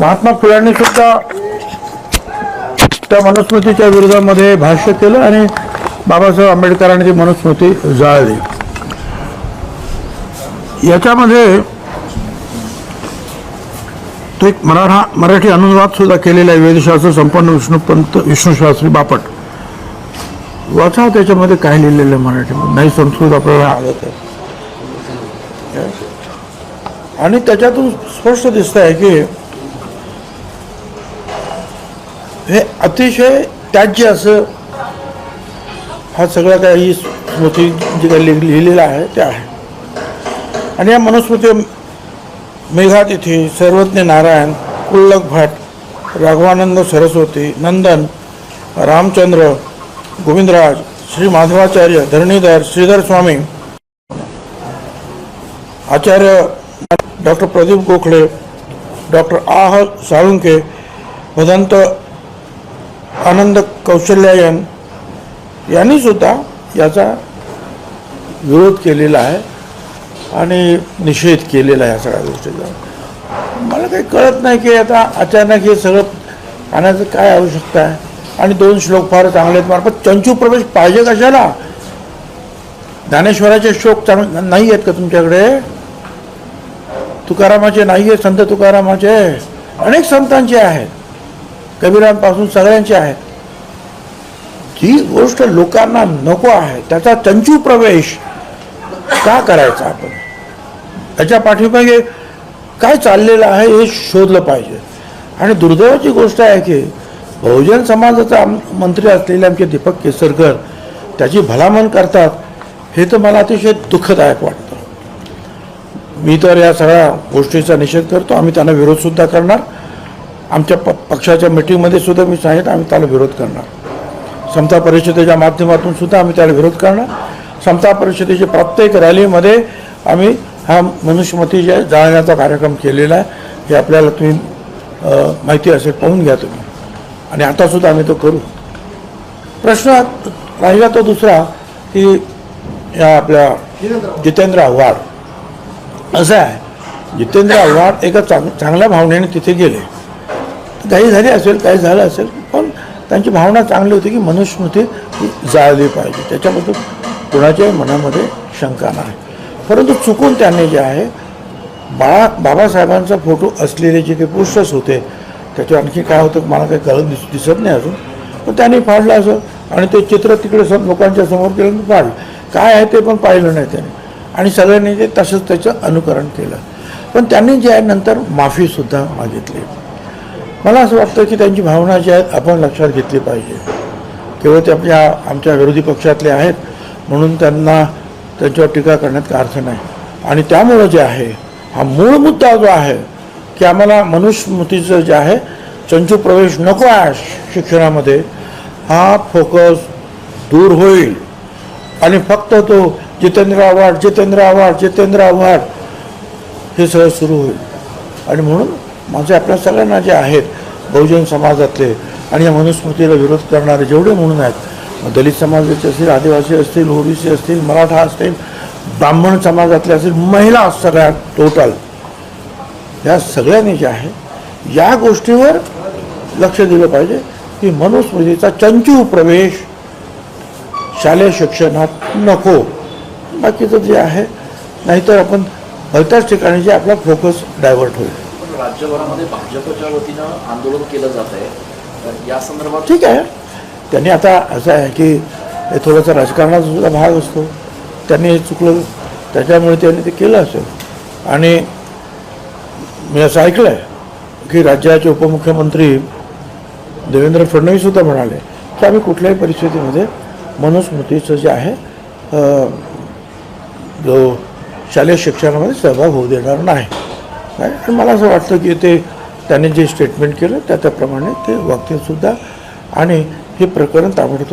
महात्मा फुल्यांनी सुद्धा त्या मनुस्मृतीच्या विरोधामध्ये भाष्य केलं आणि बाबासाहेब आंबेडकरांनी ती मनुस्मृती जाळली. याच्यामध्ये तो एक मराठा मराठी अनुवाद सुद्धा केलेला आहे वेदशास्त्र संपन्न विष्णुपंत विष्णुशास्त्री बापट. वाचा त्याच्यामध्ये काय लिहिलेलं आहे मराठीमध्ये नाही संस्कृत आपल्याला आलं आहे. आणि त्याच्यातून स्पष्ट दिसत आहे की हे अतिशय त्याज्य असं हा सगळा काही स्मृती जे काही लिह- लिहिलेलं आहे ते आहे. आणि या मनुस्मृती मेघातिथी सर्वज्ञ नारायण कुल्लक भट राघवानंद सरस्वती नंदन रामचंद्र गोविंदराज श्री माधवाचार्य धरणीधर श्रीधर स्वामी आचार्य डॉक्टर प्रदीप गोखले डॉक्टर आह साळुंके भदंत आनंद कौशल्यायन यांनी सुद्धा याचा विरोध केलेला आहे आणि निषेध केलेला आहे या सगळ्या गोष्टीचा. मला काही कळत नाही की आता अचानक हे सगळं आणायचं काय आवश्यकता आहे? आणि दोन श्लोक फार चांगले आहेत. मार्फत चंचू प्रवेश पाहिजे कशाला? ज्ञानेश्वराचे श्लोक चांगले नाही आहेत का तुमच्याकडे? तुकारामाचे नाही आहेत संत तुकारामाचे. अनेक संतांचे आहेत. कबीरांपासून सगळ्यांचे आहेत जी गोष्ट लोकांना नको आहे त्याचा चंचू प्रवेश का करायचा आपण? त्याच्या पाठीमागे काय चाललेलं आहे हे शोधलं पाहिजे. आणि दुर्दैवाची गोष्ट आहे की बहुजन समाजाचा मंत्री असलेले आमचे दीपक केसरकर त्याची भलामण करतात हे तर मला अतिशय दुःखदायक वाटतं. मी तर या सगळ्या गोष्टीचा निषेध करतो आम्ही त्यांना विरोधसुद्धा करणार. आमच्या प पक्षाच्या मिटिंगमध्ये सुद्धा मी सांगितलं आम्ही त्याला विरोध करणार. समता परिषदेच्या माध्यमातून सुद्धा आम्ही त्याला विरोध करणार. समता परिषदेच्या प्रत्येक रॅलीमध्ये आम्ही हा मनुष्यमती जे जाळण्याचा कार्यक्रम केलेला आहे हे आपल्याला तुम्ही माहिती असेल पाहून घ्या तुम्ही. आणि आतासुद्धा आम्ही तो करू. प्रश्न राहिला तो दुसरा की या आपल्या जितेंद्र आव्हाड. असं आहे. जितेंद्र आव्हाड एका चांग चांगल्या भावनेने तिथे गेले. काही झाली असेल काही झालं असेल पण त्यांची भावना चांगली होती की मनुस्मृती ही जाळली पाहिजे. त्याच्याबद्दल कुणाच्याही मनामध्ये शंका नाही. परंतु चुकून त्यांनी जे आहे बाळा बाबासाहेबांचा फोटो असलेले जे काही पोस्टर्स होते त्याचे आणखी काय होतं मला काही कळत दिस दिसत नाही अजून. पण त्यांनी फाडलं असं आणि ते चित्र तिकडे सम लोकांच्या समोर केलं आणि फाडलं. काय आहे ते पण पाहिलं नाही त्यांनी. आणि सगळ्यांनी ते तसंच त्याचं अनुकरण केलं. पण त्यांनी जे आहे नंतर माफीसुद्धा मागितली. मला असं वाटतं की त्यांची भावना जी आहेत आपण लक्षात घेतली पाहिजे. केवळ ते आपल्या आमच्या विरोधी पक्षातले आहेत म्हणून त्यांना त्यांच्यावर टीका करण्यात काय अर्थ नाही. आणि त्यामुळं जे आहे हा मूळ मुद्दा जो आहे की आम्हाला मनुस्मृतीचं जे आहे चंचू प्रवेश नको आहे शिक्षणामध्ये हा फोकस दूर होईल. आणि फक्त तो जितेंद्र आव्हाड जितेंद्र आव्हाड जितेंद्र आव्हाड हे सगळं सुरू होईल. आणि म्हणून माझे आपल्या सगळ्यांना जे आहेत बहुजन समाजातले आणि या मनुस्मृतीला विरोध करणारे जेवढे म्हणून आहेत मग दलित समाजाचे असतील आदिवासी असतील ओबीसी असतील मराठा असतील ब्राह्मण समाजातले असतील महिला सगळ्या टोटल या सगळ्यांनी जे आहे या गोष्टीवर लक्ष दिलं पाहिजे की मनुस्मृतीचा चंचू प्रवेश शालेय शिक्षणात नको. बाकीचं जे आहे नाहीतर आपण भलत्याच ठिकाणी जे आपला फोकस डायव्हर्ट होईल. राज्यभरामध्ये भाजपच्या वतीनं आंदोलन केलं जात आहे. तर या संदर्भात ठीक आहे. त्यांनी आता असं आहे की हे थोडंसं राजकारणाचा सुद्धा भाग असतो. त्यांनी हे चुकलं त्याच्यामुळे त्यांनी ते केलं असेल. आणि मी असं ऐकलं आहे की राज्याचे उपमुख्यमंत्री देवेंद्र फडणवीससुद्धा म्हणाले की आम्ही कुठल्याही परिस्थितीमध्ये मनुस्मृतीचं जे आहे जो शालेय शिक्षणामध्ये सहभाग होऊ देणार नाही. काय? आणि मला असं वाटतं की ते त्याने जे स्टेटमेंट केलं त्या त्याप्रमाणे ते वागतील सुद्धा आणि हे प्रकरण ताबडतोब